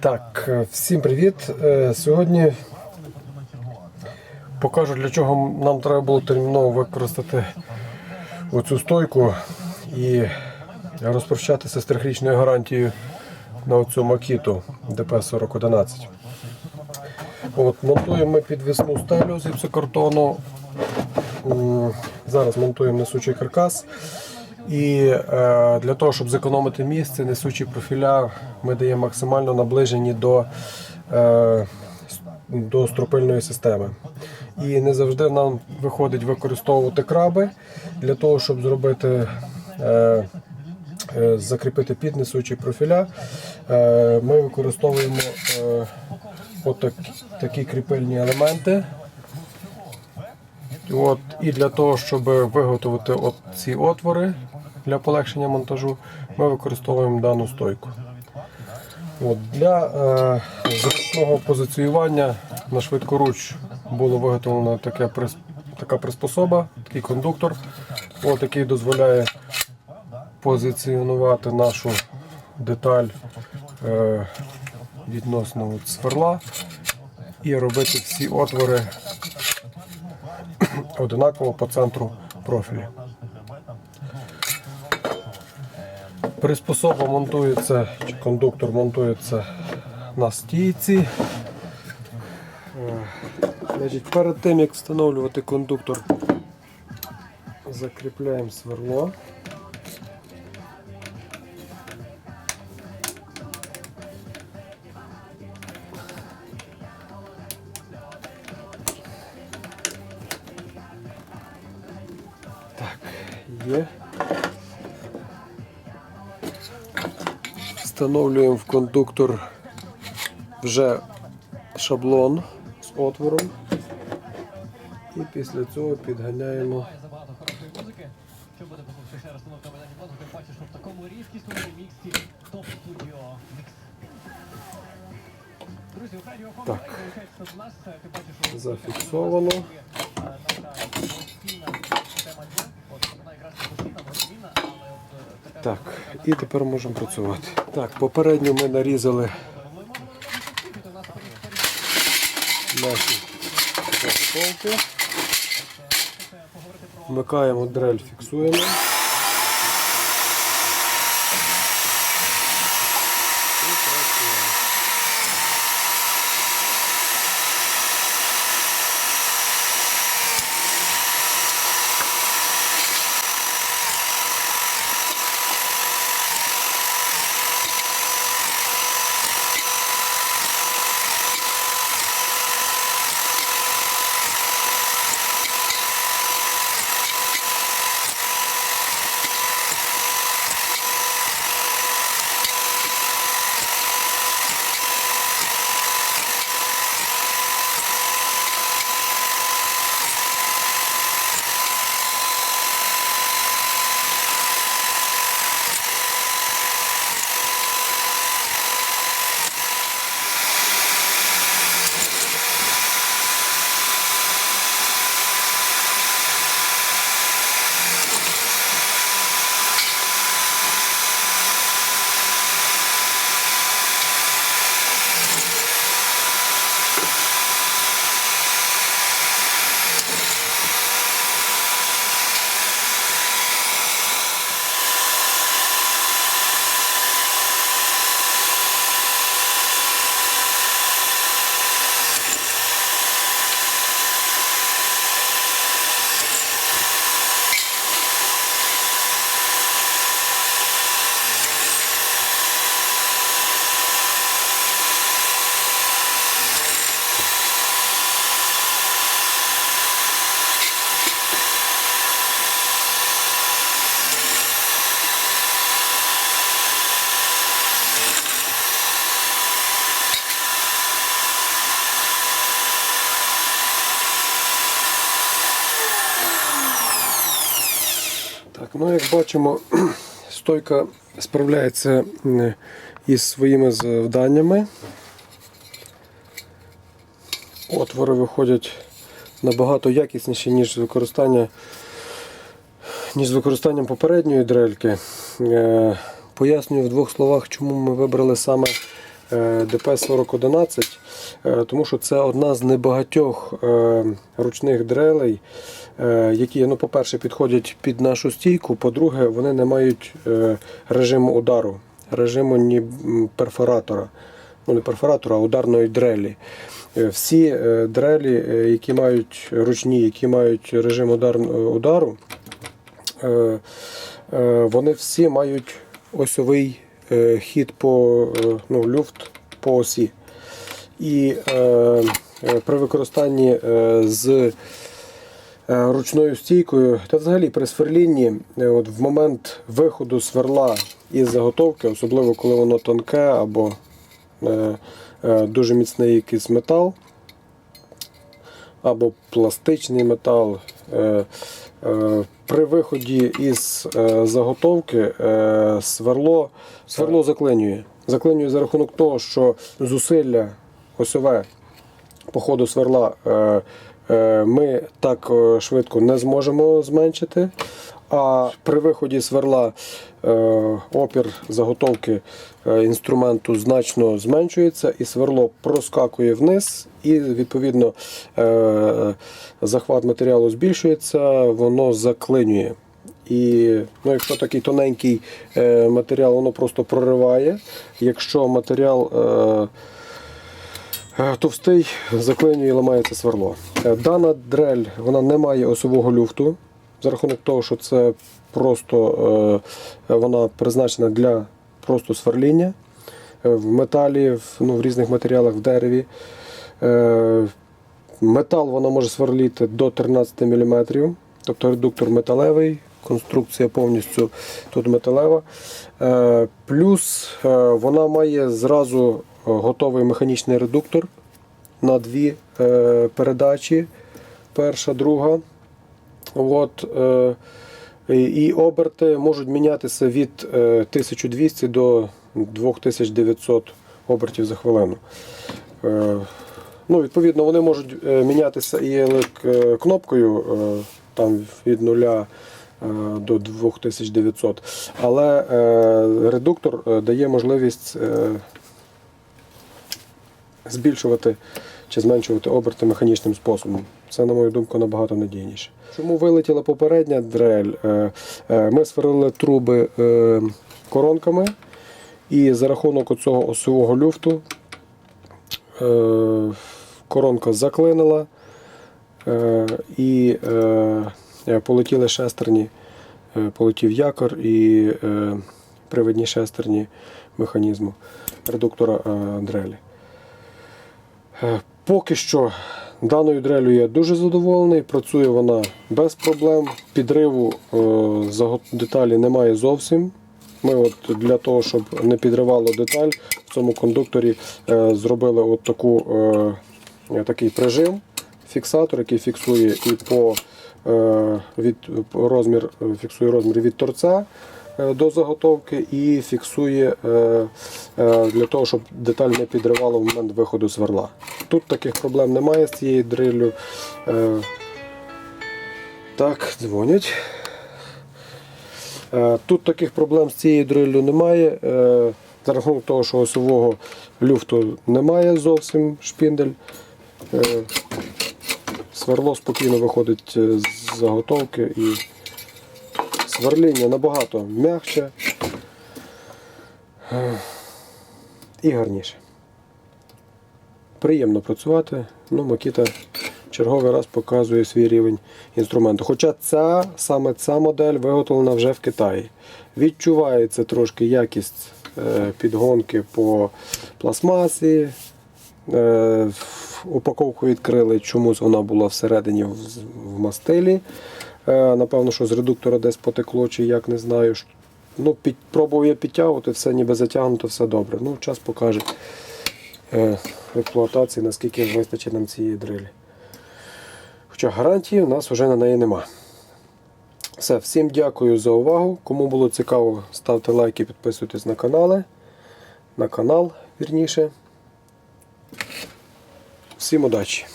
Так, е, всім привіт. Е, Сьогодні покажу, для чого нам треба було терміново використати оцю стойку і розпрощатися з трьохрічною гарантією на оцю макіту ДП-4011. От, монтуємо ми підвісну стелю з гіпсокартону. Зараз монтуємо несучий каркас. І е, для того, щоб зекономити місце, несучі профіля ми даємо максимально наближені до, е, до стропильної системи. І не завжди нам виходить використовувати краби для того, щоб зробити. Е, е, Закріпити під несучі профіля, Е, ми використовуємо е, отак, такі кріпильні елементи. От, і для того, щоб виготовити от ці отвори для полегшення монтажу, ми використовуємо дану стойку. От, для е, зручного позиціювання на швидкоруч було виготовлено таке, така приспособа, такий кондуктор, от, який дозволяє позиціонувати нашу деталь е, відносно от сверла і робити всі отвори одинаково по центру профіля. Приспособа монтується, чи кондуктор монтується на стійці. Значить, перед тим як встановлювати кондуктор, закріпляємо сверло. Є. Встановлюємо в кондуктор вже шаблон з отвором. І після цього підганяємо. Так. зафіксовано. е, наша постійна тема є. От вона якраз не постійна, бо змінна, але от е, така Так, і тепер можемо працювати. Так, попередньо ми нарізали наші полки. Вмикаємо дрель, фіксуємо. Так, ну як бачимо, стойка справляється із своїми завданнями. Отвори виходять набагато якісніші, ніж використання ніж з використанням попередньої дрельки. Е, Пояснюю в двох словах, чому ми вибрали саме е, ДП-4011, е, тому що це одна з небагатьох ручних дрелей, які, ну, по-перше, підходять під нашу стійку, по-друге, вони не мають е, режиму удару, режиму ні перфоратора. Ну, не перфоратора, а ударної дрелі. Е, Всі е, дрелі, е, які мають ручні, які мають режим удар, удару, е, е, вони всі мають осьовий е, хід по е, ну, люфт по осі. І е, е, при використанні е, з е, ручною стійкою, та взагалі при сверлінні, е, от в момент виходу сверла із заготовки, особливо коли воно тонке або е, е, дуже міцний якийсь метал, або пластичний метал. Е, е, При виході із е, заготовки е, сверло, сверло заклинює. Заклинює за рахунок того, що зусилля осьове по ходу сверла е, е, ми так е, швидко не зможемо зменшити. А при виході сверла е, опір заготовки е, інструменту значно зменшується, і сверло проскакує вниз, і відповідно е, захват матеріалу збільшується, воно заклинює. І ну, якщо такий тоненький е, матеріал, воно просто прориває. Якщо матеріал е, Е, Товстий заклинює і ламається сверло. Е, Дана дрель вона не має осового люфту за рахунок того, що це просто е, вона призначена для просто сверління Е, в металі, в, ну, в різних матеріалах, в дереві. Е, Метал вона може сверліти до 13 мм, тобто редуктор металевий, конструкція повністю тут металева. Е, Плюс е, вона має зразу е, готовий механічний редуктор на дві е, передачі. Перша, друга. От, е, і- оберти можуть мінятися від е, 1200 до 2900 обертів за хвилину. Е, Ну, відповідно, вони можуть е, мінятися і е, кнопкою е, там від 0 е, до 2900. Але е, редуктор е, дає можливість е, збільшувати чи зменшувати оберти механічним способом. Це, на мою думку, набагато надійніше. Чому вилетіла попередня дрель? Е, е, Ми сверлили труби е, коронками, і за рахунок цього осьового люфту коронка заклинила і полетіли шестерні, полетів якор і привидні шестерні механізму редуктора дрелі. Е, Поки що даною дрелю я дуже задоволений, працює вона без проблем. Підриву е, деталі немає зовсім. Ми от для того, щоб не підривало деталь, в цьому кондукторі е, зробили от таку, такий прижим, фіксатор, який фіксує і по від, розмір, фіксує розмір від торця до заготовки і фіксує е, е, для того, щоб деталь не підривала в момент виходу сверла. Тут таких проблем немає з цією дриллю. Е, Так, дзвонять. Е, Тут таких проблем з цією дриллю немає. Е, За рахунок того, що осового люфту немає зовсім шпіндель. Е, Сверло спокійно виходить е, з заготовки і сверління набагато м'якше і гарніше. Приємно працювати. Ну, Макіта черговий раз показує свій рівень інструменту. Хоча ця, саме ця модель виготовлена вже в Китаї. Відчувається трошки якість е, підгонки по пластмасі. Е, упаковку відкрили, чомусь вона була всередині в мастилі. Е, напевно, що з редуктора десь потекло, чи як не знаю. Ну, під, пробував я підтягувати, все ніби затягнуто, все добре. Ну, час покаже е, експлуатації, наскільки вистачить нам цієї дрилі. Хоча гарантії у нас вже на неї нема. Все, всім дякую за увагу. Кому було цікаво, ставте лайки, підписуйтесь на канали. На канал, вірніше. Всім удачі!